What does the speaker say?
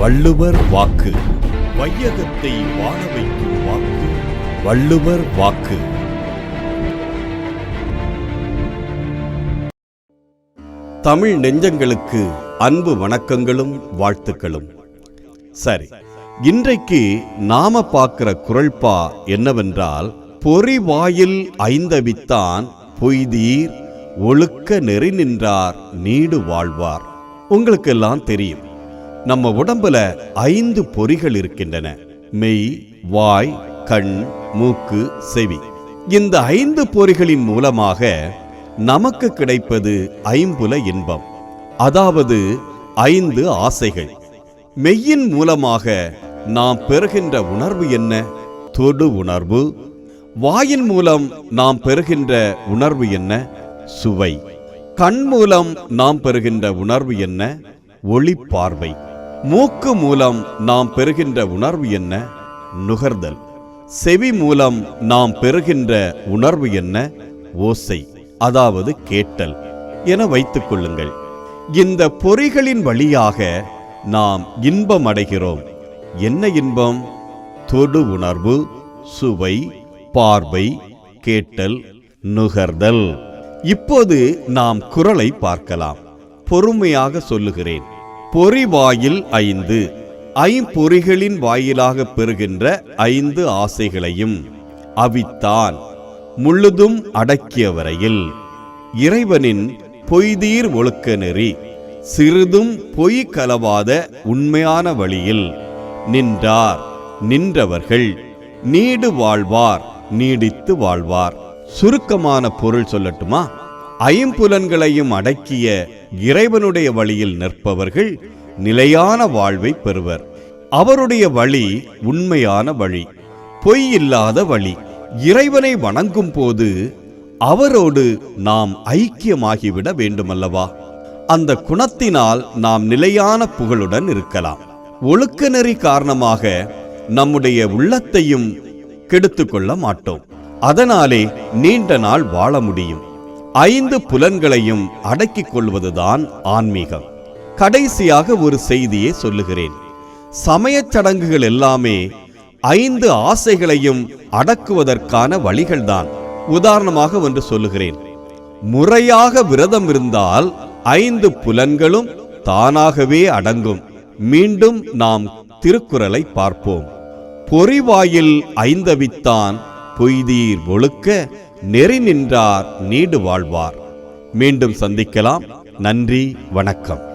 வள்ளுவர் வாக்கு. வையகத்தை வாழ வைக்கும் வாக்கு. வள்ளுவர் வாக்கு. தமிழ் நெஞ்சங்களுக்கு அன்பு வணக்கங்களும் வாழ்த்துக்களும். சரி இன்றைக்கு நாம பார்க்கிற குரல்பா என்னவென்றால் பொறி வாயில் ஐந்தவித்தான் பொய்தீர் ஒழுக்க நெறி நின்றார் நீடு வாழ்வார். உங்களுக்கெல்லாம் தெரியும். நம்ம உடம்புல ஐந்து பொறிகள் இருக்கின்றன. மெய் வாய் கண் மூக்கு செவி. இந்த ஐந்து பொறிகளின் மூலமாக நமக்கு கிடைப்பது ஐம்புல இன்பம். அதாவது ஐந்து ஆசைகள். மெய்யின் மூலமாக நாம் பெறுகின்ற உணர்வு என்ன? தொடு உணர்வு. வாயின் மூலம் நாம் பெறுகின்ற உணர்வு என்ன? சுவை. கண் மூலம் நாம் பெறுகின்ற உணர்வு என்ன? ஒளி பார்வை மூக்கு மூலம் நாம் பெறுகின்ற உணர்வு என்ன? நுகர்தல். செவி மூலம் நாம் பெறுகின்ற உணர்வு என்ன? ஓசை அதாவது கேட்டல் என வைத்துக் கொள்ளுங்கள். இந்த பொறிகளின் வழியாக நாம் இன்பம் அடைகிறோம். என்ன இன்பம்? தொடு உணர்வு சுவை பார்வை கேட்டல் நுகர்தல். இப்போது நாம் குரலை பார்க்கலாம். பொறுமையாக சொல்லுகிறேன். பொறி வாயில் ஐந்து ஐம்பொறிகளின் வாயிலாக பெறுகின்ற ஐந்து ஆசைகளையும் அவித்தான் முழுதும் அடக்கிய வரையில். இறைவனின் பொய்தீர் ஒழுக்க நெறி சிறிதும் பொய் கலவாத உண்மையான வழியில் நின்றார் நின்றவர்கள். நீடு வாழ்வார் நீடித்து வாழ்வார். சுருக்கமான பொருள் சொல்லட்டுமா? ஐம்புலன்களையும் அடக்கிய இறைவனுடைய வழியில் நிற்பவர்கள் நிலையான வாழ்வை பெறுவர். அவருடைய வழி உண்மையான வழி பொய் இல்லாத வழி. இறைவனை வணங்கும் போது அவரோடு நாம் ஐக்கியமாகிவிட வேண்டுமல்லவா? அந்த குணத்தினால் நாம் நிலையான புகழுடன் இருக்கலாம். ஒழுக்க நெறி காரணமாக நம்முடைய உள்ளத்தையும் கெடுத்துக்கொள்ள மாட்டோம். அதனாலே நீண்ட நாள் வாழ முடியும். ஐந்து புலன்களையும் அடக்கிக் கொள்வதுதான் ஆன்மீகம். கடைசியாக ஒரு செய்தியை சொல்லுகிறேன். சமயச் சடங்குகள் எல்லாமே ஐந்து ஆசைகளையும் அடக்குவதற்கான வழிகள்தான். உதாரணமாக ஒன்று சொல்லுகிறேன். முறையாக விரதம் இருந்தால் ஐந்து புலன்களும் தானாகவே அடங்கும். மீண்டும் நாம் திருக்குறளை பார்ப்போம். பொறிவாயில் ஐந்தவித்தான் பொய்தீர் ஒழுக்க நெறி நின்றார் நீடு வாழ்வார். மீண்டும் சந்திக்கலாம். நன்றி வணக்கம்.